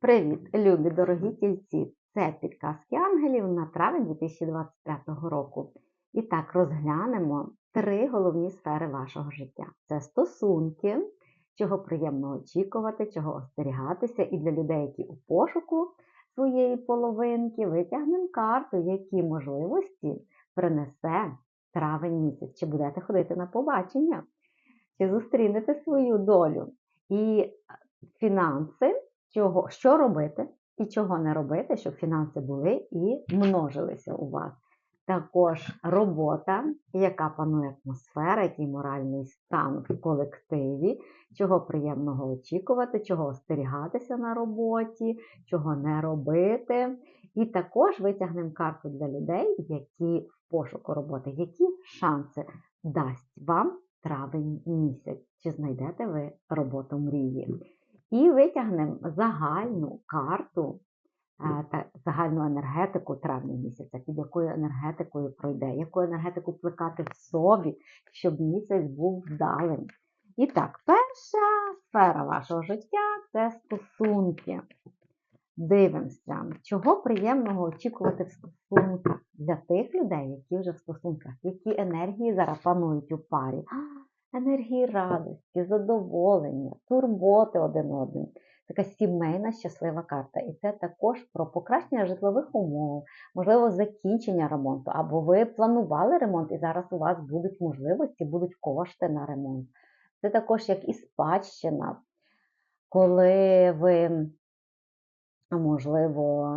Привіт, любі дорогі тільці! Це підказки ангелів на травень 2025 року. І так розглянемо три головні сфери вашого життя: це стосунки, чого приємно очікувати, чого остерігатися, і для людей, які у пошуку своєї половинки, витягнемо карту, які можливості принесе травень місяць. Чи будете ходити на побачення, чи зустрінете свою долю. І фінанси чого, що робити і чого не робити, щоб фінанси були і множилися у вас. Також робота, яка панує атмосфера, який моральний стан в колективі, чого приємного очікувати, чого остерігатися на роботі, чого не робити. І також витягнемо карту для людей, які в пошуку роботи, які шанси дасть вам травень місяць, чи знайдете ви роботу мрії. І витягнемо загальну карту е, та загальну енергетику травня місяця, під якою енергетикою пройде, яку енергетику плекати в собі, щоб місяць був вдалим. І так, перша сфера вашого життя це стосунки. Дивимося, чого приємного очікувати в стосунках для тих людей, які вже в стосунках, які енергії зараз панують у парі енергії радості, задоволення, турботи один одним. Така сімейна щаслива карта. І це також про покращення житлових умов, можливо, закінчення ремонту. Або ви планували ремонт, і зараз у вас будуть можливості, будуть кошти на ремонт. Це також як і спадщина, коли ви, можливо,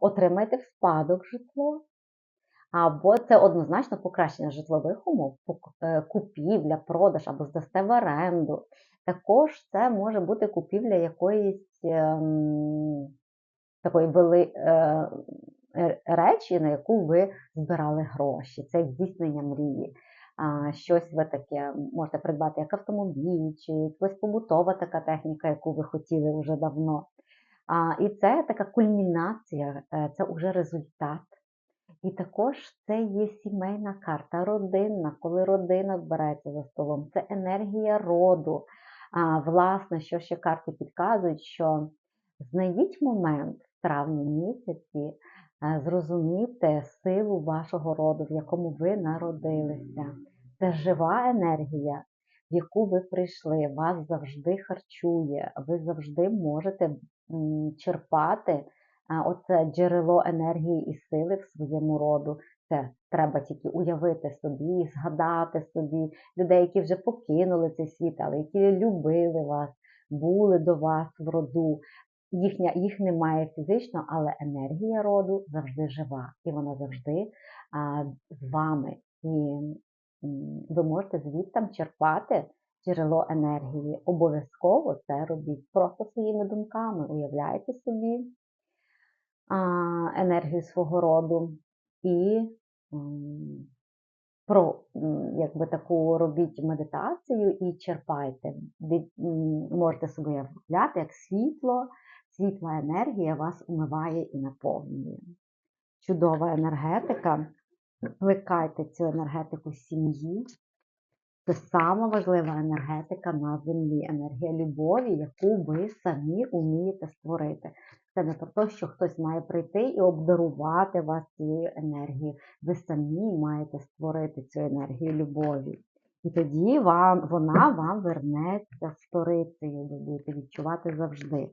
отримаєте в спадок житло, або це однозначно покращення житлових умов, е, купівля, продаж або здасте в оренду. Також це може бути купівля якоїсь ем, такої вели, е, речі, на яку ви збирали гроші. Це здійснення мрії. Щось ви таке можете придбати, як автомобіль, чи якась побутова така техніка, яку ви хотіли вже давно. І це така кульмінація, е, це вже результат і також це є сімейна карта, родинна, коли родина збирається за столом, це енергія роду. А, Власне, що ще карти підказують, що знайдіть момент в травні місяці, зрозуміти силу вашого роду, в якому ви народилися. Це жива енергія, в яку ви прийшли, вас завжди харчує, ви завжди можете черпати оце джерело енергії і сили в своєму роду. Це треба тільки уявити собі, згадати собі людей, які вже покинули цей світ, але які любили вас, були до вас в роду. Їхня, Їх немає фізично, але енергія роду завжди жива, і вона завжди а, з вами. І ви можете звідти черпати джерело енергії. Обов'язково це робіть просто своїми думками. Уявляйте собі, енергію свого роду і про якби таку робіть медитацію і черпайте. Можете собі уявляти, як світло, світла енергія вас умиває і наповнює. Чудова енергетика. Плекайте цю енергетику сім'ї. Це сама важлива енергетика на землі, енергія любові, яку ви самі умієте створити. Це не про те, що хтось має прийти і обдарувати вас цією енергією. Ви самі маєте створити цю енергію любові. І тоді вам, вона вам вернеться сторицею, ви будете відчувати завжди.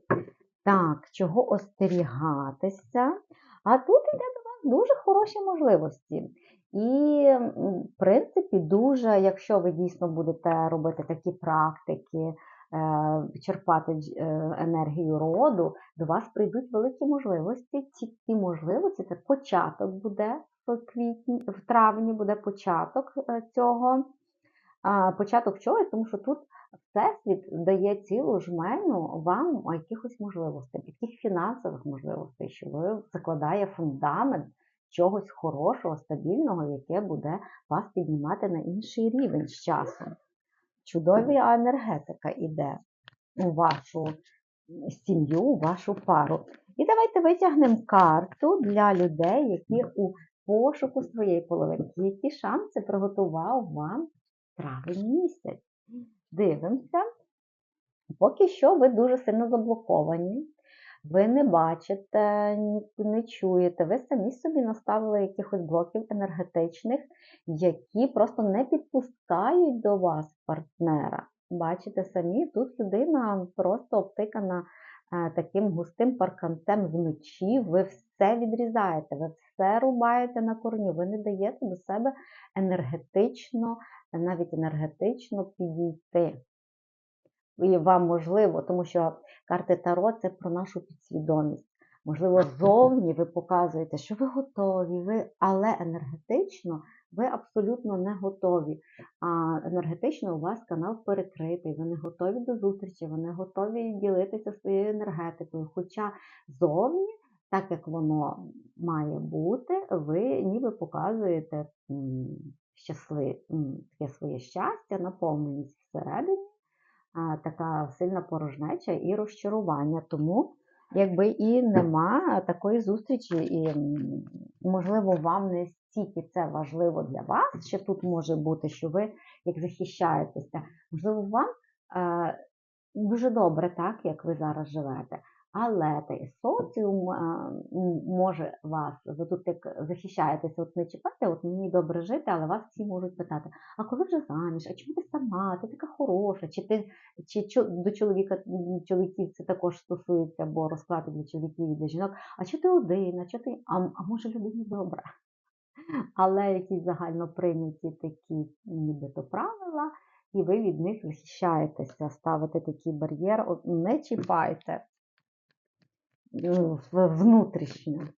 Так, чого остерігатися? А тут йде до вас дуже хороші можливості. І, в принципі, дуже, якщо ви дійсно будете робити такі практики, Е, черпати е, енергію роду, до вас прийдуть великі можливості. Ці, можливості це початок буде в квітні, в травні буде початок е, цього. Початок чогось, тому що тут Всесвіт дає цілу жменю вам якихось можливостей, яких фінансових можливостей, що ви закладає фундамент чогось хорошого, стабільного, яке буде вас піднімати на інший рівень з часом чудова енергетика йде у вашу сім'ю, у вашу пару. І давайте витягнемо карту для людей, які у пошуку своєї половинки. Які шанси приготував вам травень місяць? Дивимося. Поки що ви дуже сильно заблоковані. Ви не бачите, не чуєте, ви самі собі наставили якихось блоків енергетичних, які просто не підпускають до вас партнера. Бачите самі, тут людина просто обтикана е, таким густим парканцем з мечів, ви все відрізаєте, ви все рубаєте на корню, ви не даєте до себе енергетично, навіть енергетично підійти. І вам можливо, тому що карти Таро це про нашу підсвідомість. Можливо, зовні ви показуєте, що ви готові, ви, але енергетично ви абсолютно не готові. А енергетично у вас канал перекритий, ви не готові до зустрічі, ви не готові ділитися своєю енергетикою. Хоча зовні, так як воно має бути, ви ніби показуєте м, щасли, таке своє щастя, наповненість всередині така сильна порожнеча і розчарування. Тому якби і нема такої зустрічі, і можливо, вам не стільки це важливо для вас, що тут може бути, що ви як захищаєтеся. Можливо, вам е, дуже добре, так, як ви зараз живете. Але той соціум е, може вас, ви тут як захищаєтеся, от не чіпайте, от мені добре жити, але вас всі можуть питати, а коли вже заміж, а чому ти сама, ти така хороша, чи ти чи до чоловіка чоловіків це також стосується, бо розклади для чоловіків і для жінок, а чи ти один, а чи ти, а, а може людині добре? Але якісь загально прийняті такі нібито правила, і ви від них захищаєтеся, ставите такий бар'єр, не чіпайте ну, в- внутрішнє. Е,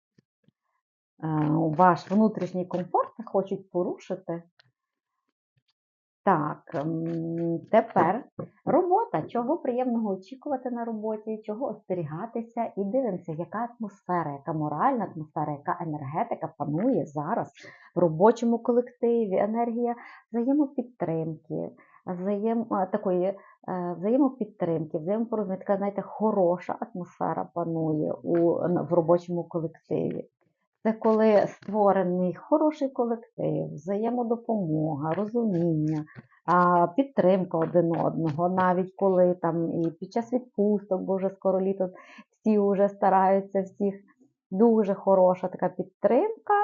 Ваш внутрішній комфорт хочуть порушити. Так, тепер робота. Чого приємного очікувати на роботі, чого остерігатися, і дивимося, яка атмосфера, яка моральна атмосфера, яка енергетика панує зараз в робочому колективі, енергія взаємопідтримки, взаєм, такої е, взаємопідтримки, взаємопорозуміння, така, знаєте, хороша атмосфера панує у, в робочому колективі. Це коли створений хороший колектив, взаємодопомога, розуміння, підтримка один одного, навіть коли там і під час відпусток, бо вже скоро літо всі вже стараються всіх. Дуже хороша така підтримка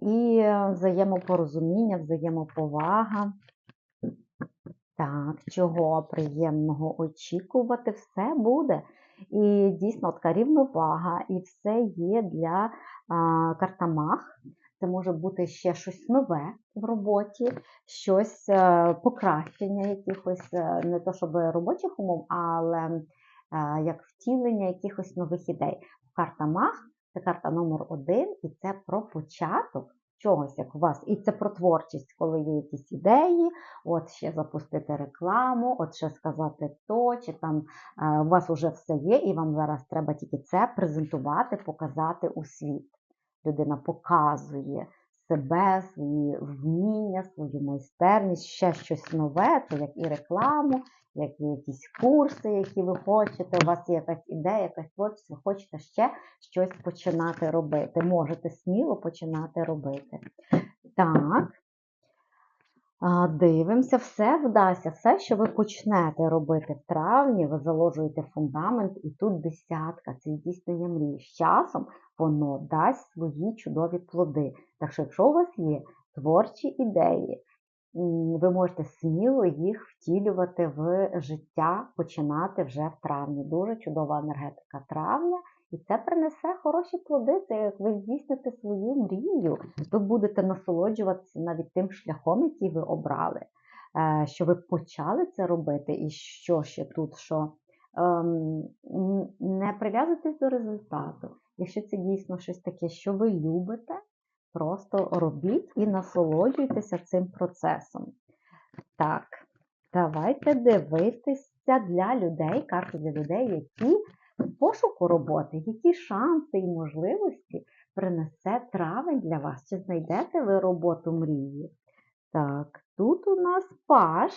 і е, взаємопорозуміння, взаємоповага. Так, чого приємного очікувати, все буде. І дійсно така рівновага, і все є для а, картамах. Це може бути ще щось нове в роботі, щось е, покращення якихось, е, не то щоб робочих умов, але е, як втілення якихось нових ідей. Карта Мах це карта номер один, і це про початок чогось, як у вас. І це про творчість, коли є якісь ідеї, от ще запустити рекламу, от ще сказати то, чи там е, у вас вже все є, і вам зараз треба тільки це презентувати, показати у світ. Людина показує себе, свої вміння, свою майстерність, ще щось нове, це як і рекламу, як і якісь курси, які ви хочете. У вас є якась ідея, якась творчість, ви хочете ще щось починати робити. Можете сміло починати робити. Так. Дивимося, все вдасться. Все, що ви почнете робити в травні, ви заложуєте фундамент, і тут десятка, це здійснення мрій. З часом воно дасть свої чудові плоди. Так що, якщо у вас є творчі ідеї, ви можете сміло їх втілювати в життя, починати вже в травні. Дуже чудова енергетика травня. І це принесе хороші плоди, це як ви здійсните свою мрію. Ви будете насолоджуватися навіть тим шляхом, який ви обрали, е, що ви почали це робити, і що ще тут, що ем, не прив'язуйтесь до результату. Якщо це дійсно щось таке, що ви любите, просто робіть і насолоджуйтеся цим процесом. Так, давайте дивитися для людей, карти для людей, які пошуку роботи, які шанси і можливості принесе травень для вас? Чи знайдете ви роботу мрії? Так, тут у нас паш.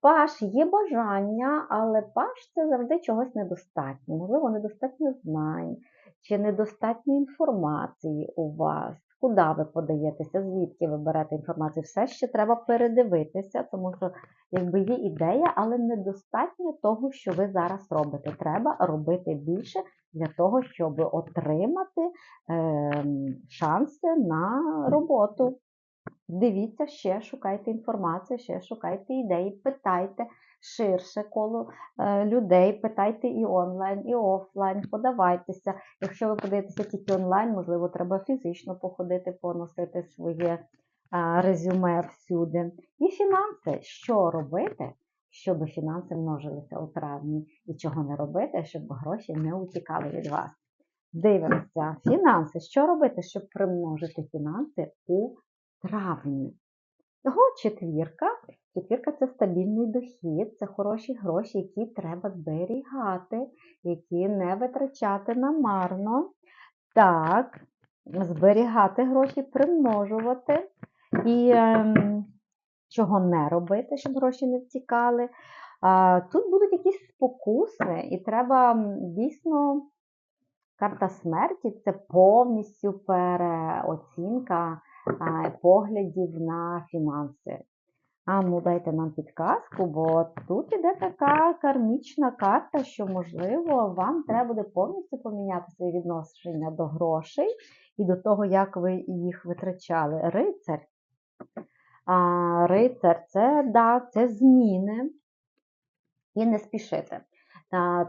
Паш є бажання, але паш це завжди чогось недостатньо. Можливо, недостатньо знань чи недостатньо інформації у вас. Куди ви подаєтеся, звідки ви берете інформацію? Все ще треба передивитися, тому що якби є ідея, але недостатньо того, що ви зараз робите. Треба робити більше, для того, щоб отримати е, шанси на роботу. Дивіться ще, шукайте інформацію, ще шукайте ідеї, питайте ширше коло е, людей, питайте і онлайн, і офлайн, подавайтеся. Якщо ви подаєтеся тільки онлайн, можливо, треба фізично походити, поносити своє а, резюме всюди. І фінанси. Що робити, щоб фінанси множилися у травні? І чого не робити, щоб гроші не утікали від вас? Дивимося, фінанси. Що робити, щоб примножити фінанси у травні? Його четвірка. Четвірка це стабільний дохід, це хороші гроші, які треба зберігати, які не витрачати намарно. Так, зберігати гроші, примножувати. І ем, чого не робити, щоб гроші не втікали. А, тут будуть якісь спокуси, і треба дійсно. Карта смерті це повністю переоцінка поглядів на фінанси. А ну дайте нам підказку, бо тут іде така кармічна карта, що, можливо, вам треба буде повністю поміняти своє відношення до грошей і до того, як ви їх витрачали. Рицар. А, рицар це, да, це зміни. І не спішити.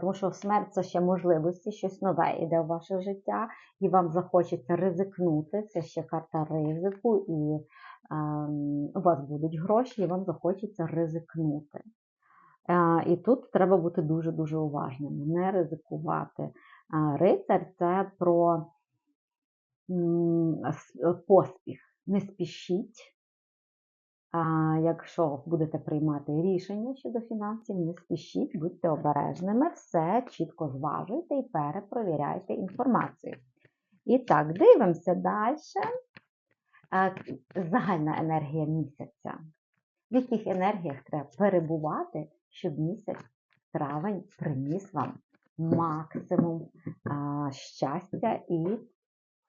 Тому що смерть це ще можливості, щось нове йде в ваше життя, і вам захочеться ризикнути. Це ще карта ризику, і ем, у вас будуть гроші, і вам захочеться ризикнути. Е, і тут треба бути дуже-дуже уважним, не ризикувати. Е, рицар це про поспіх. Не спішіть. А якщо будете приймати рішення щодо фінансів, не спішіть, будьте обережними, все чітко зважуйте і перепровіряйте інформацію. І так, дивимося далі. Загальна енергія місяця. В яких енергіях треба перебувати, щоб місяць травень приніс вам максимум а, щастя і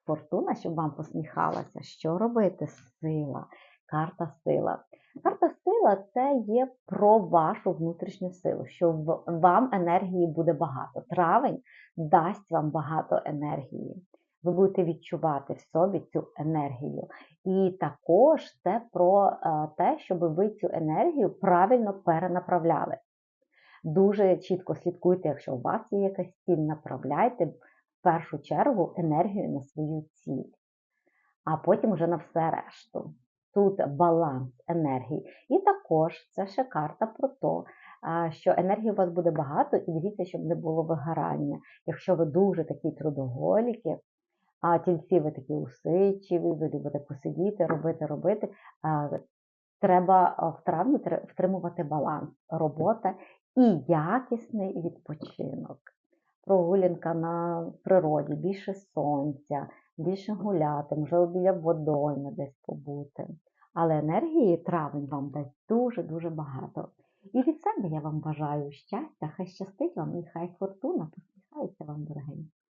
фортуна, щоб вам посміхалася. Що робити? Сила. Карта сила. Карта сила це є про вашу внутрішню силу, що вам енергії буде багато. Травень дасть вам багато енергії. Ви будете відчувати в собі цю енергію. І також це про е, те, щоб ви цю енергію правильно перенаправляли. Дуже чітко слідкуйте, якщо у вас є якась ціль, направляйте в першу чергу енергію на свою ціль, а потім вже на все решту. Тут баланс енергії. І також це ще карта про те, що енергії у вас буде багато, і дивіться, щоб не було вигорання. Якщо ви дуже такі трудоголіки, а тільці ви такі усидчиві, ви любите посидіти, робити, робити. Треба в травні втримувати баланс, робота і якісний відпочинок. Прогулянка на природі, більше сонця, більше гуляти, можливо, біля водойми десь побути. Але енергії травень вам дасть дуже-дуже багато. І від себе я вам бажаю щастя, хай щастить вам і хай фортуна посміхається вам, дорогенькі.